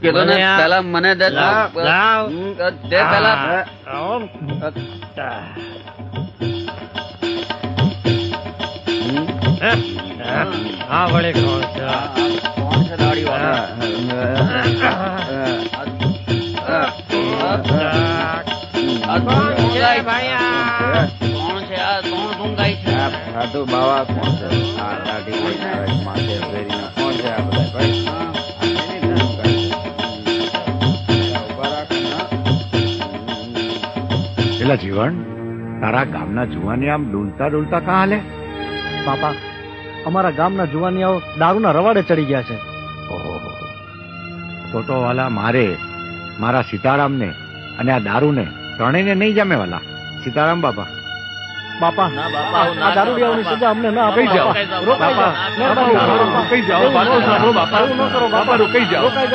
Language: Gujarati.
પેલા મને દે પેલા હા, હા કોણ છે કોણ છે દાડી કોણ છે આ? કોણ શું ગાય છે સાધુ બાવા કોણ છે આ દાઢી કોણ છે આ બધા પેલા જીવન તારા ગામના જુવાની આમ ડૂલતા ડૂલતા કાં હાલે બાપા અમારા ગામના જુવાનિયાઓ દારૂના રવાડે ચડી ગયા છે ઓહો તો વાલા મારે મારા સીતારામને અને આ દારૂને ત્રણેયને નહીં જામે વાલા સીતારામ બાપા બાપા બાપા, આવું ના આ દારૂડિયાઓની સજા અમને ના આપી જાઓ. બાપા. રોકાઈ જાઓ. બાપા. રોકાઈ જાઓ, બાપા. એવું ન કરો, બાપા, રોકાઈ જાઓ.